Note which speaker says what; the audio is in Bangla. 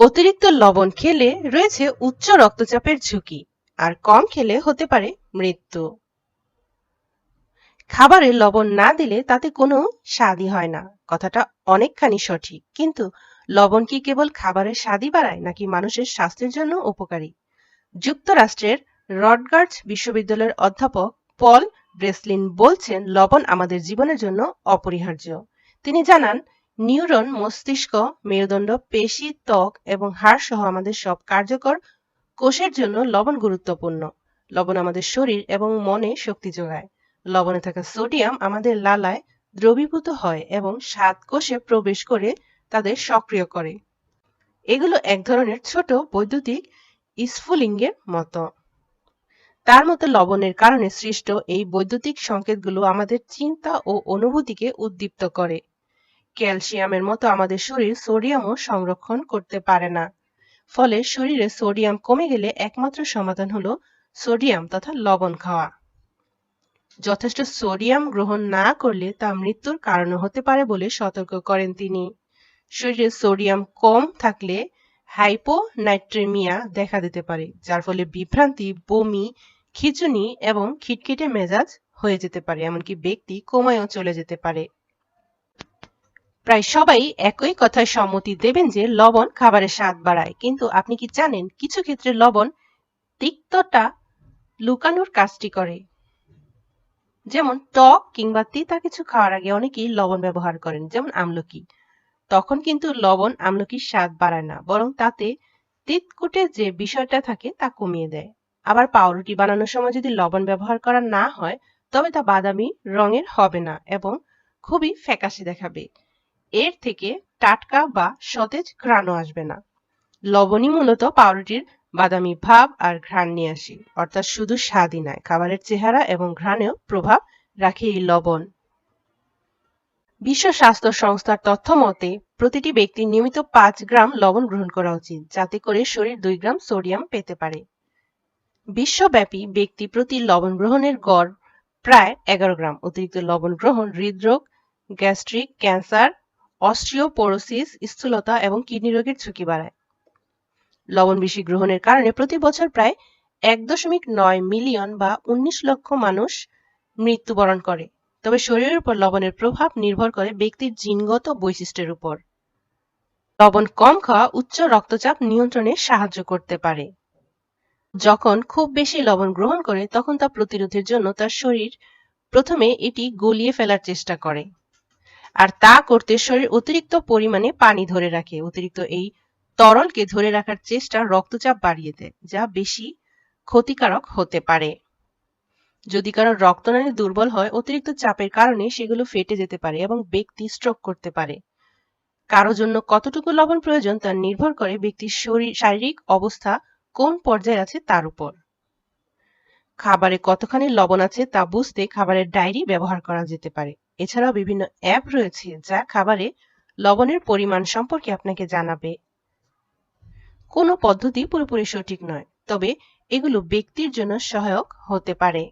Speaker 1: অতিরিক্ত লবণ খেলে রয়েছে উচ্চ রক্তচাপের ঝুঁকি, আর কম খেলে হতে পারে মৃত্যু। খাবারে লবণ না দিলে তাতে কোনো স্বাদই হয় না। কথাটা অনেকখানি সঠিক, কিন্তু লবণ কি কেবল খাবারের স্বাদই বাড়ায়, নাকি মানুষের স্বাস্থ্যের জন্য উপকারী? যুক্তরাষ্ট্রের রডগার্জ বিশ্ববিদ্যালয়ের অধ্যাপক পল ব্রেসলিন বলছেন, লবণ আমাদের জীবনের জন্য অপরিহার্য। তিনি জানান নিউরন মস্তিষ্ক, মেরুদণ্ড, পেশি, ত্বক এবং হাড় সহ আমাদের সব কার্যকর কোষের জন্য লবণ গুরুত্বপূর্ণ। লবণ আমাদের শরীর এবং মনে শক্তি যোগায়। লবণে থাকা সোডিয়াম আমাদের লালায় দ্রবীভূত হয় এবং স্বাদ কোষে প্রবেশ করে তাদের সক্রিয় করে। এগুলো এক ধরনের ছোট বৈদ্যুতিক স্ফুলিঙ্গের মতো। তার মতো লবণের কারণে সৃষ্ট এই বৈদ্যুতিক সংকেতগুলো আমাদের চিন্তা ও অনুভূতিকে উদ্দীপ্ত করে। ক্যালসিয়ামের মতো আমাদের শরীর সোডিয়ামও সংরক্ষণ করতে পারে না। ফলে শরীরে সোডিয়াম কমে গেলে একমাত্র সমাধান হলো সোডিয়াম তথা লবণ খাওয়া। যথেষ্ট সোডিয়াম গ্রহণ না করলে তা মৃত্যুর কারণ হতে পারে বলে সতর্ক করেন তিনি। শরীরে সোডিয়াম কম থাকলে হাইপোনাইট্রেমিয়া দেখা দিতে পারে, যার ফলে বিভ্রান্তি, বমি, খিচুনি এবং খিটখিটে মেজাজ হয়ে যেতে পারে, এমনকি ব্যক্তি কোমায়ও চলে যেতে পারে। প্রায় সবাই একই কথায় সম্মতি দেবেন যে লবণ খাবারের স্বাদ বাড়ায়। কিন্তু আপনি কি জানেন, কিছু ক্ষেত্রে লবণ তিক্ততা লুকানোর কাজটি করে। যেমন টক কিংবা তিতা কিছু খাওয়ার আগে অনেকেই লবণ ব্যবহার করেন, যেমন আমলকি। তখন কিন্তু লবণ আমলকির স্বাদ বাড়ায় না, বরং তাতে তিতকুটে যে বিষয়টা থাকে তা কমিয়ে দেয়। আবার পাউরুটি বানানোর সময় যদি লবণ ব্যবহার করা না হয়, তবে তা বাদামি রঙের হবে না এবং খুবই ফ্যাকাশে দেখাবে। এর থেকে টাটকা বা সতেজ ঘ্রাণও আসবে না। লবণই মূলত পাউরুটির বাদামি ভাব আর ঘ্রাণ নিয়ে আসে, অর্থাৎ শুধু স্বাদই নয়, খাবারের চেহারা এবং ঘ্রাণেও প্রভাব রাখে এই লবণ। বিশ্ব স্বাস্থ্য সংস্থার তথ্য মতে, প্রতিটি ব্যক্তি নিয়মিত পাঁচ গ্রাম লবণ গ্রহণ করা উচিত, যাতে করে শরীর দুই গ্রাম সোডিয়াম পেতে পারে। বিশ্বব্যাপী ব্যক্তি প্রতি লবণ গ্রহণের গড় প্রায় এগারো গ্রাম। অতিরিক্ত লবণ গ্রহণ হৃদরোগ, গ্যাস্ট্রিক, ক্যান্সার অস্ট্রিওপোরোসিস, স্থূলতা এবং কিডনি রোগের ঝুঁকি বাড়ায়। লবণ বেশি গ্রহণের কারণে প্রতি বছর প্রায় এক দশমিক নয় মিলিয়ন বা উনিশ লক্ষ মানুষ মৃত্যুবরণ করে। তবে শরীরের উপর লবণের প্রভাব নির্ভর করে ব্যক্তির জিনগত বৈশিষ্ট্যের উপর। লবণ কম খাওয়া উচ্চ রক্তচাপ নিয়ন্ত্রণে সাহায্য করতে পারে। যখন খুব বেশি লবণ গ্রহণ করে, তখন তা প্রতিরোধের জন্য তার শরীর প্রথমে এটি গলিয়ে ফেলার চেষ্টা করে। আর তা করতে শরীর অতিরিক্ত পরিমাণে পানি ধরে রাখে। অতিরিক্ত এই তরলকে ধরে রাখার চেষ্টা রক্তচাপ বাড়িয়ে দেয়, যা বেশি ক্ষতিকারক হতে পারে। যদি কারও রক্তনালী দুর্বল হয়, অতিরিক্ত চাপের কারণে সেগুলো ফেটে যেতে পারে এবং ব্যক্তি স্ট্রোক করতে পারে। কারও জন্য কতটুকু লবণ প্রয়োজন তা নির্ভর করে ব্যক্তির শরীর, শারীরিক অবস্থা কোন পর্যায়ে আছে তার উপর। খাবারে কতখানি লবণ আছে তা বুঝতে খাবারের ডায়েরি ব্যবহার করা যেতে পারে। এছাড়াও বিভিন্ন অ্যাপ রয়েছে যা খাবারে লবণের পরিমাণ সম্পর্কে আপনাকে জানাবে। কোনো পদ্ধতি পুরোপুরি সঠিক নয়, তবে এগুলো ব্যক্তির জন্য সহায়ক হতে পারে।